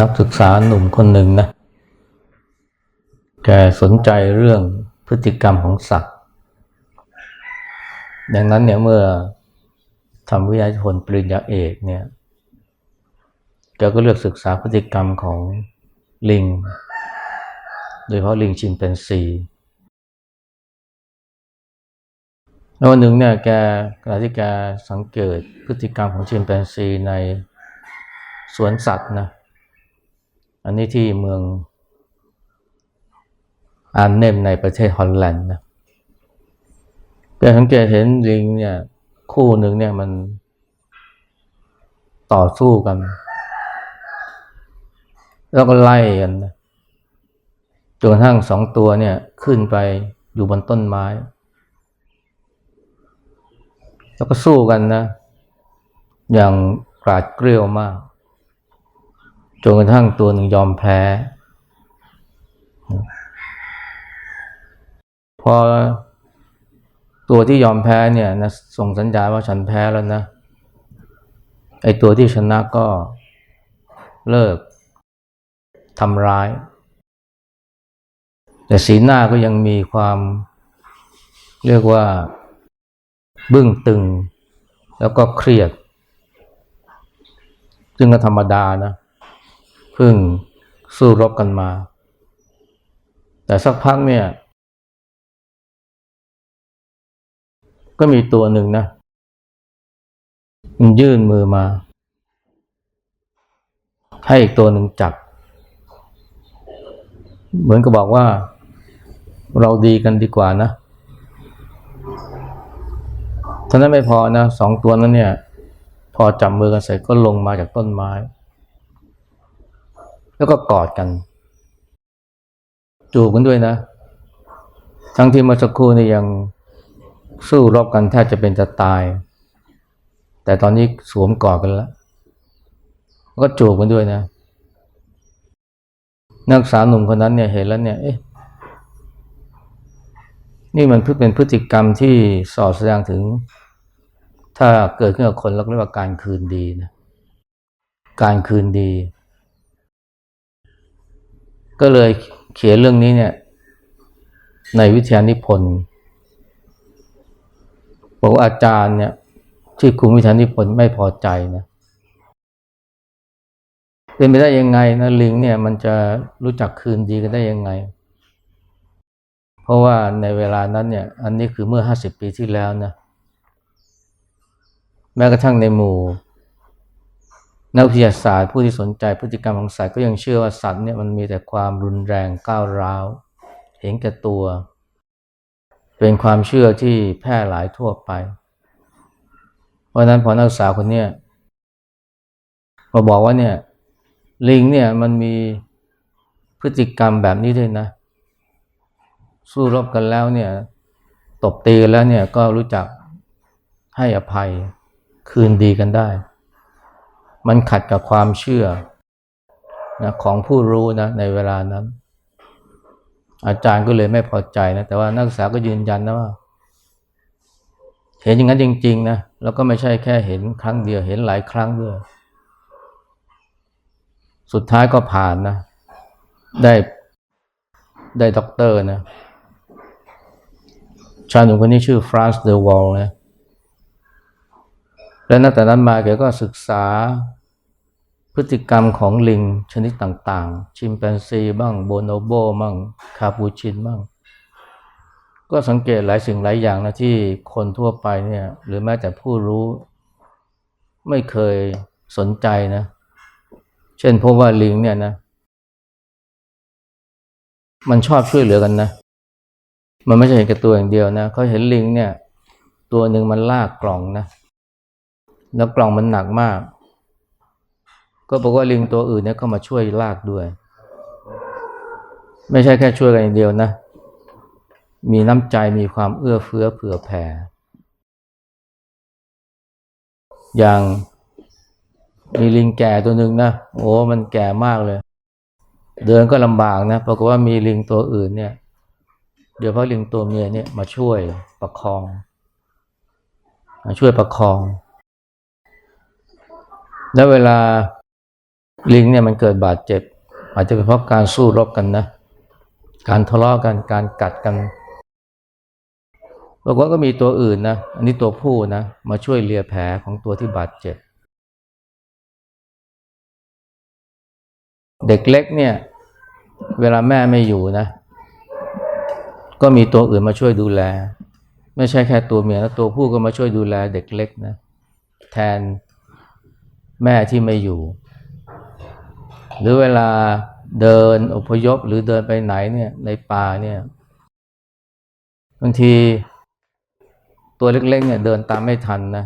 นักศึกษาหนุ่มคนหนึ่งนะ แกสนใจเรื่องพฤติกรรมของสัตว์ ดังนั้นเนี่ยเมื่อทำวิทยาผลปริญญาเอกเนี่ย แกก็เลือกศึกษาพฤติกรรมของลิง โดยเฉพาะลิงชิมแปนซีแล้ววันหนึ่งเนี่ยแกขณะที่แกสังเกตพฤติกรรมของชิมแปนซีในสวนสัตว์นะ อันนี้ที่เมืองอาร์เนมในประเทศฮอลแลนด์นะแกสังเกตเห็นลิงเนี่ย คู่หนึ่งเนี่ยมันต่อสู้กัน แล้วก็ไล่กันนะจนกระทั่งสองตัวเนี่ยขึ้นไปอยู่บนต้นไม้ แล้วก็สู้กันนะ อย่างกราดเกลียวมาก จนกระทั่งตัวหนึ่งยอมแพ้ พอตัวที่ยอมแพ้เนี่ยนะส่งสัญญาณว่าฉันแพ้แล้วนะไอตัวที่ชนะก็เลิกทำร้าย แต่สีหน้าก็ยังมีความเรียกว่าบึ้งตึง แล้วก็เครียด ซึ่งก็ธรรมดานะเพิ่งสู้รบกันมา แต่สักพักเนี่ย ก็มีตัวหนึ่งนะมันยื่นมือมา ให้อีกตัวหนึ่งจับ เหมือนกับบอกว่าเราดีกันดีกว่านะท่านั้นไม่พอนะสองตัวนั้นเนี่ย พอจับมือกันเสร็จก็ลงมาจากต้นไม้ แล้วก็กอดกัน จูบกันด้วยนะ ทั้งที่เมื่อสักครู่นี่ยังสู้รบกันแทบจะเป็นจะตาย แต่ตอนนี้สวมกอดกันแล้วก็จูบกันด้วยนะ นักศึกษาหนุ่มคนนั้นเนี่ยเห็นแล้วเนี่ยเอ๊ะนี่มันเพื่อเป็นพฤติกรรมที่สอดแสดงถึง ถ้าเกิดขึ้นกับคนเราเรียกว่าการคืนดีนะ การคืนดี ก็เลยเขียนเรื่องนี้เนี่ย ในวิทยานิพนธ์บอกอาจารย์เนี่ยที่คุมวิทยานิพนธ์ไม่พอใจนะเป็นไปได้ยังไงนะลิงเนี่ยมันจะรู้จักคืนดีกันได้ยังไง เพราะว่าในเวลานั้นเนี่ย อันนี้คือเมื่อห้าสิบปีที่แล้วนะแม้กระทั่งในหมู่ นักวิทยาศาสตร์ผู้ที่สนใจพฤติกรรมของสัตว์ก็ยังเชื่อว่าสัตว์เนี่ยมันมีแต่ความรุนแรงก้าวร้าว เห็นแก่ตัว เป็นความเชื่อที่แพร่หลายทั่วไป เพราะนั้นพอนักศึกษาคนเนี้ยมาบอกว่าเนี่ยลิงเนี่ยมันมีพฤติกรรมแบบนี้ด้วยนะ สู้รบกันแล้วเนี่ยตบตีกันแล้วเนี่ยก็รู้จักให้อภัยคืนดีกันได้ มันขัดกับความเชื่อนะของผู้รู้นะในเวลานั้น อาจารย์ก็เลยไม่พอใจนะแต่ว่านักศึกษาก็ยืนยันนะว่า เห็นอย่างนั้นจริงๆนะแล้วก็ไม่ใช่แค่เห็นครั้งเดียวเห็นหลายครั้งด้วย สุดท้ายก็ผ่านนะ ได้ได้ด็อกเตอร์นะชายหนุ่มคนนี้ชื่อฟรานซ์เดอวอลนะ และนับแต่นั้นมาแกก็ศึกษาพฤติกรรมของลิงชนิดต่างๆ ชิมแปนซีบ้างโบโนโบบ้างคาปูชินบ้าง ก็สังเกตหลายสิ่งหลายอย่างนะที่คนทั่วไปเนี่ยหรือแม้แต่ผู้รู้ ไม่เคยสนใจนะ เช่นพบว่าลิงเนี่ยนะ มันชอบช่วยเหลือกันนะ มันไม่ใช่เห็นแก่ตัวอย่างเดียวนะเขาเห็นลิงเนี่ย ตัวหนึ่งมันลากกล่องนะ แล้วกล่องมันหนักมาก ก็บอกว่าลิงตัวอื่นเนี่ยก็มาช่วยลากด้วย ไม่ใช่แค่ช่วยกันอย่างเดียวนะ มีน้ำใจมีความเอื้อเฟื้อเผื่อแผ่ อย่างมีลิงแก่ตัวหนึ่งนะโอ้มันแก่มากเลย เดินก็ลำบากนะปรากฏว่ามีลิงตัวอื่นเนี่ย เดี๋ยวพราะลิงตัวเมียเนี่ยมาช่วยประคอง มาช่วยประคอง แล้วเวลาลิงเนี่ยมันเกิดบาดเจ็บ อาจจะเป็นเพราะการสู้รบกันนะ การทะเลาะกันการกัดกันปรากฏก็มีตัวอื่นนะ อันนี้ตัวผู้นะ มาช่วยเลียแผลของตัวที่บาดเจ็บ เด็กเล็กเนี่ย เวลาแม่ไม่อยู่นะ ก็มีตัวอื่นมาช่วยดูแล ไม่ใช่แค่ตัวเมียนะตัวผู้ก็มาช่วยดูแลเด็กเล็กนะ แทน แม่ที่ไม่อยู่ หรือเวลาเดินอพยพหรือเดินไปไหนเนี่ยในป่าเนี่ยบางทีตัวเล็กๆเนี่ยเดินตามไม่ทันนะ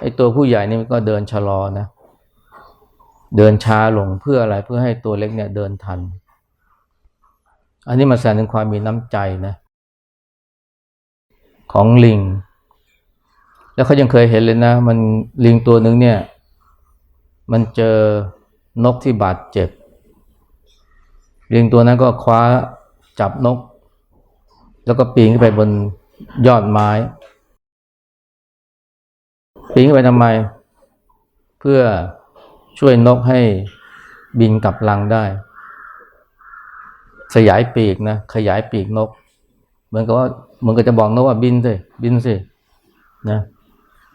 ไอ้ตัวผู้ใหญ่นี่มันก็เดินชะลอนะ เดินช้าลงเพื่ออะไรเพื่อให้ตัวเล็กเนี่ยเดินทัน อันนี้มาแสดงถึงความมีน้ำใจนะ ของลิง แล้วเขายังเคยเห็นเลยนะ มันลิงตัวหนึ่งเนี่ย มันเจอนกที่บาดเจ็บ ลิงตัวนั้นก็คว้าจับนก แล้วก็ปีนขึ้นไปบนยอดไม้ ปีนขึ้นไปทำไม เพื่อช่วยนกให้บินกลับรังได้ขยายปีกนะ ขยายปีกนก เหมือนกับว่าเหมือนกับจะบอกนกว่าบินสิบินสินะ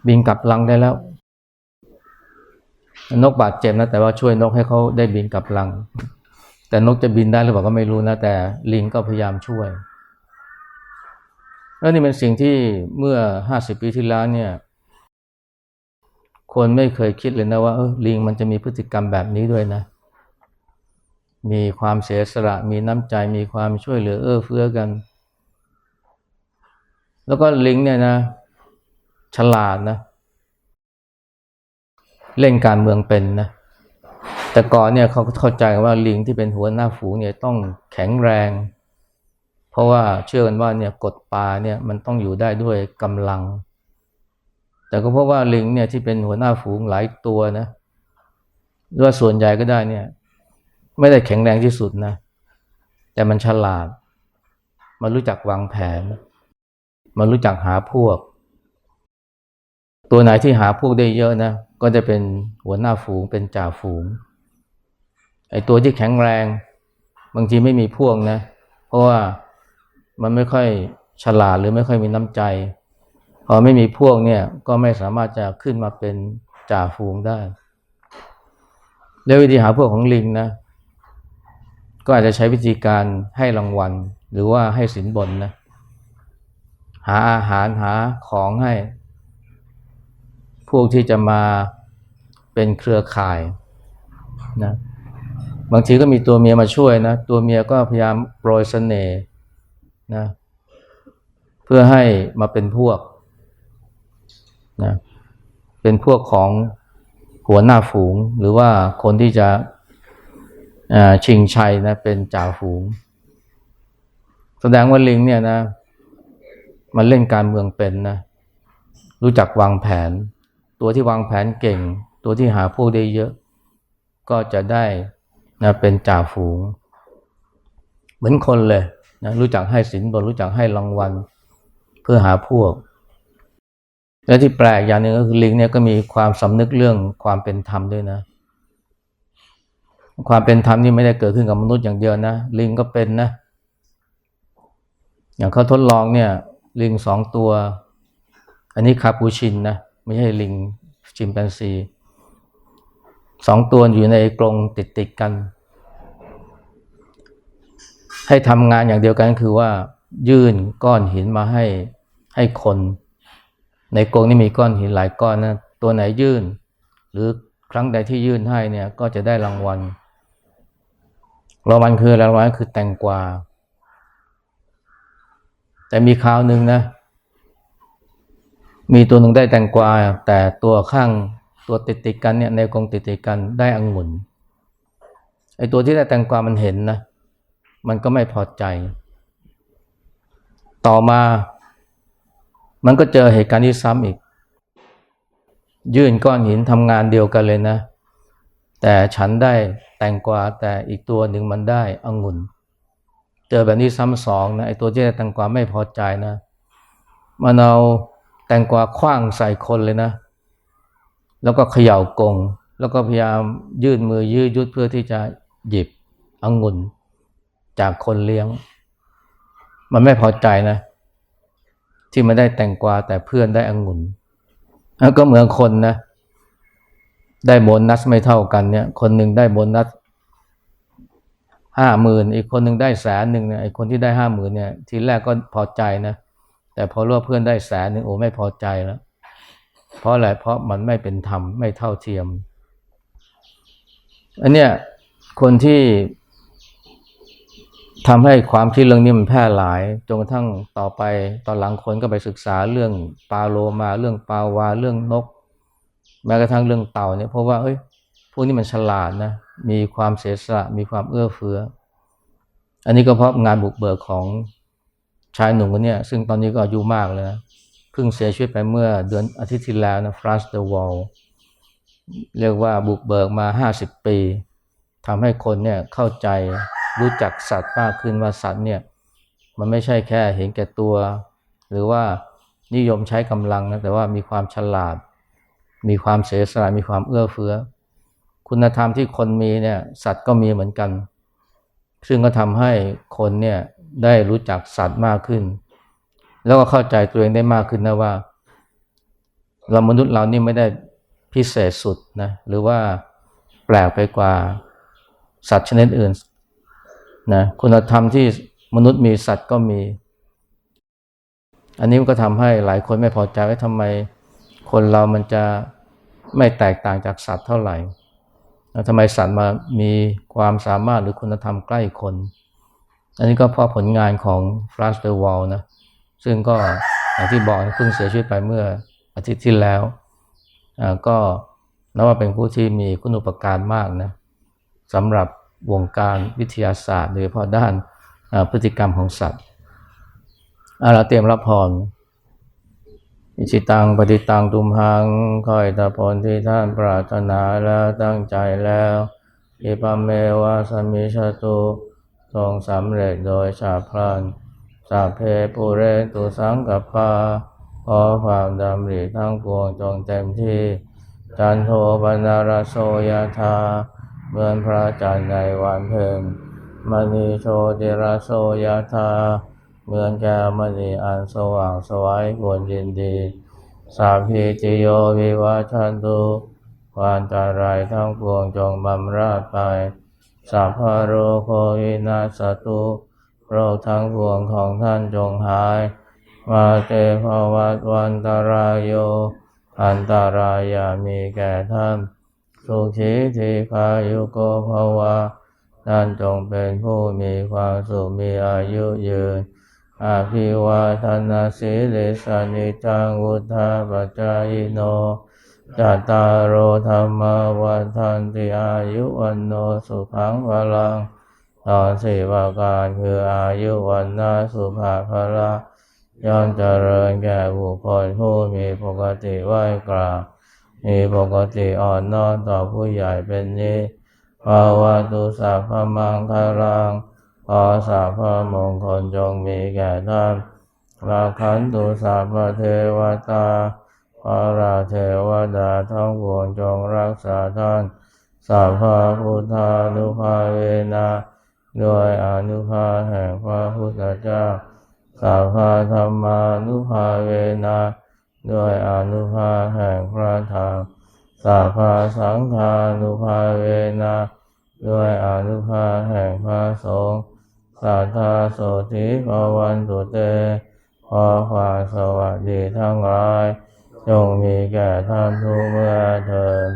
บินกลับรังได้แล้ว นกบาดเจ็บนะ แต่ว่าช่วยนกให้เขาได้บินกลับรัง แต่นกจะบินได้หรือเปล่าก็ไม่รู้นะ แต่ลิงก็พยายามช่วย แล้วนี่เป็นสิ่งที่เมื่อห้าสิบปีที่แล้วเนี่ย คนไม่เคยคิดเลยนะว่าเออลิงมันจะมีพฤติกรรมแบบนี้ด้วยนะ มีความเสียสละ มีน้ำใจ มีความช่วยเหลือเอื้อเฟื้อกัน แล้วก็ลิงเนี่ยนะ ฉลาดนะ เล่นการเมืองเป็นนะ แต่ก่อนเนี่ยเขาเข้าใจว่าลิงที่เป็นหัวหน้าฝูงเนี่ยต้องแข็งแรง เพราะว่าเชื่อกันว่าเนี่ยกดปลาเนี่ยมันต้องอยู่ได้ด้วยกำลัง แต่ก็เพราะว่าลิงเนี่ยที่เป็นหัวหน้าฝูงหลายตัวนะหรือว่าส่วนใหญ่ก็ได้เนี่ยไม่ได้แข็งแรงที่สุดนะ แต่มันฉลาด มันรู้จักวางแผน มันรู้จักหาพวก ตัวไหนที่หาพวกได้เยอะนะ ก็จะเป็นหัวหน้าฝูงเป็นจ่าฝูง ไอ้ตัวที่แข็งแรง บางทีไม่มีพวกนะ เพราะว่ามันไม่ค่อยฉลาดหรือไม่ค่อยมีน้ำใจ พอไม่มีพวกเนี่ยก็ไม่สามารถจะขึ้นมาเป็นจ่าฝูงได้ แล้ววิธีหาพวกของลิงนะ ก็อาจจะใช้วิธีการให้รางวัล หรือว่าให้สินบนนะ หาอาหารหาของให้ พวกที่จะมาเป็นเครือข่ายนะบางทีก็มีตัวเมียมาช่วยนะ ตัวเมียก็พยายามโปรยเสน่ห์นะเพื่อให้มาเป็นพวกนะเป็นพวกของหัวหน้าฝูง หรือว่าคนที่จะชิงชัยนะเป็นจ่าฝูง แสดงว่าลิงเนี่ยนะ มันเล่นการเมืองเป็นนะ รู้จักวางแผน ตัวที่วางแผนเก่ง ตัวที่หาพวกได้เยอะ ก็จะได้นะเป็นจ่าฝูง เหมือนคนเลยนะรู้จักให้สินบนรู้จักให้รางวัล เพื่อหาพวก และที่แปลกอย่างหนึ่งก็คือลิงเนี่ยก็มีความสำนึกเรื่องความเป็นธรรมด้วยนะ ความเป็นธรรมนี่ไม่ได้เกิดขึ้นกับมนุษย์อย่างเดียวนะ ลิงก็เป็นนะ อย่างเขาทดลองเนี่ย ลิงสองตัว อันนี้คาปูชินนะ ไม่ใช่ลิงชิมแปนซีสองตัวอยู่ในกรงติดติดกัน ให้ทำงานอย่างเดียวกันคือว่า ยื่นก้อนหินมาให้ให้คน ในกรงนี่มีก้อนหินหลายก้อนนะตัวไหนยื่น หรือครั้งใดที่ยื่นให้เนี่ยก็จะได้รางวัลรางวัลคือรางวัลคือแตงกวาแต่มีคราวหนึ่งนะ มีตัวหนึ่งได้แตงกวา แต่ตัวข้างตัวติดติดกันเนี่ยในกรงติดติดกันได้องุ่นไอตัวที่ได้แตงกวามันเห็นนะ มันก็ไม่พอใจ ต่อมา มันก็เจอเหตุการณ์ที่ซ้ำอีก ยื่นก้อนหินทำงานเดียวกันเลยนะ แต่ฉันได้แตงกวาแต่อีกตัวหนึ่งมันได้องุ่น เจอแบบนี้ซ้ำสองนะไอตัวที่ได้แตงกวาไม่พอใจนะมันเอา แตงกวาคว้างใส่คนเลยนะ แล้วก็เขย่ากง แล้วก็พยายามยื่นมือยืดยุดเพื่อที่จะหยิบองุ่นจากคนเลี้ยง มันไม่พอใจนะ ที่ไม่ได้แตงกวาแต่เพื่อนได้องุ่นแล้วก็เหมือนคนนะ ได้โบนัสไม่เท่ากันเนี่ย คนหนึ่งได้โบนัสห้าหมื่นอีกคนหนึ่งได้แสนหนึ่งเนี่ยไอคนที่ได้ห้าหมื่นเนี่ย ทีแรกก็พอใจนะ แต่พอรู้ว่าเพื่อนได้แสนหนึ่งโอ้ไม่พอใจแล้ว เพราะอะไรเพราะมันไม่เป็นธรรมไม่เท่าเทียม อันเนี้ยคนที่ทำให้ความคิดเรื่องนี้มันแพร่หลายจนกระทั่งต่อไปตอนหลังคนก็ไปศึกษาเรื่องปลาโลมาเรื่องปลาวาเรื่องนก แม้กระทั่งเรื่องเต่าเนี่ยเพราะว่าเอ้ยพวกนี้มันฉลาดนะมีความเสียสละมีความเอื้อเฟื้อ อันนี้ก็เพราะงานบุกเบิกของ ชายหนุ่มคนนี้ซึ่งตอนนี้ก็อายุมากแล้วเพิ่งเสียชีวิตไปเมื่อเดือนอาทิตย์ที่แล้วนะฟรานซ์เดอะวอลเรียกว่าบุกเบิกมาห้าสิบปีทำให้คนเนี่ยเข้าใจรู้จักสัตว์มากขึ้นว่าสัตว์เนี่ยมันไม่ใช่แค่เห็นแก่ตัว หรือว่านิยมใช้กำลังนะแต่ว่ามีความฉลาด มีความเสียสละมีความเอื้อเฟื้อ คุณธรรมที่คนมีเนี่ยสัตว์ก็มีเหมือนกัน ซึ่งก็ทำให้คนเนี่ย ได้รู้จักสัตว์มากขึ้น แล้วก็เข้าใจตัวเองได้มากขึ้นนะว่า เรามนุษย์เรานี่ไม่ได้พิเศษสุดนะหรือว่าแปลกไปกว่าสัตว์ชนิดอื่นนะคุณธรรมที่มนุษย์มีสัตว์ก็มี อันนี้มันก็ทำให้หลายคนไม่พอใจว่าทำไมคนเรามันจะไม่แตกต่างจากสัตว์เท่าไหร่ทำไมสัตว์มามีความสามารถหรือคุณธรรมใกล้คน อันนี้ก็เพราะผลงานของฟรานซ์เดอวอลนะซึ่งก็อย่างที่บอกเพิ่งเสียชีวิตไปเมื่ออาทิตย์ที่แล้วก็นับว่าเป็นผู้ที่มีคุณอุปการมากนะสำหรับวงการวิทยาศาสตร์โดยเฉพาะด้านพฤติกรรมของสัตว์อาราเตรียมรับพรอิชิตังปฏิตังตุมหังคอยตะพลที่ท่านปรารถนาแล้วตั้งใจแล้วอิปเมวะสมิชตุ ทรงสำเร็จโดยชาพลันสัพเพปุเรตุสังกปาขอความดำริทั้งปวงจงเต็มที่ จันโทปนารโสยธาเหมือนพระจันทร์ในวันเพ็ญมณีโชติระโสยธาเหมือนแก้วมณีอันสว่างสวัยควรยินดี สาพีจิโยวิวัชันตุควันตารายทั้งปวงจงบำราดไป สัพพโรโควินาสตุโรคทั้งปวงของท่านจงหาย มาเตภวัตวันตารายโย อันตารายามีแก่ท่าน สุขีทีคายุโกภวะท่านจงเป็นผู้มีความสุขมีอายุยืน อาภิวาทนาสิลิสานิจังวุธาปจายโน จัตตารโอธรรมวันทันติอายุวันโนสุขังพลังตอนสี่ประการคืออายุวันนาสุภาพละย่อมเจริญแก่บุคคลผู้มีปกติไหวกราบมีปกติอ่อนน้อมต่อผู้ใหญ่เป็นนี้ภาวะตุสัพพมังคารังขอสัพพมงคลจงมีแก่ท่านราคันตุสัพพเทวตา ขอราเทวดาทั้งปวงจงรักษาท่านสัพพพุทธานุภาเวนะด้วยอนุภาแห่งพระพุทธเจ้าสัพพธรรมานุภาเวนะด้วยอนุภาแห่งพระธรรมสัพพสังฆานุภาเวนะด้วยอนุภาแห่งพระสงฆ์สัทธาโสติภวันตุเตขอความสวัสดีทั้งหลาย จงมีแก่ท่านทุกเมื่อเถิด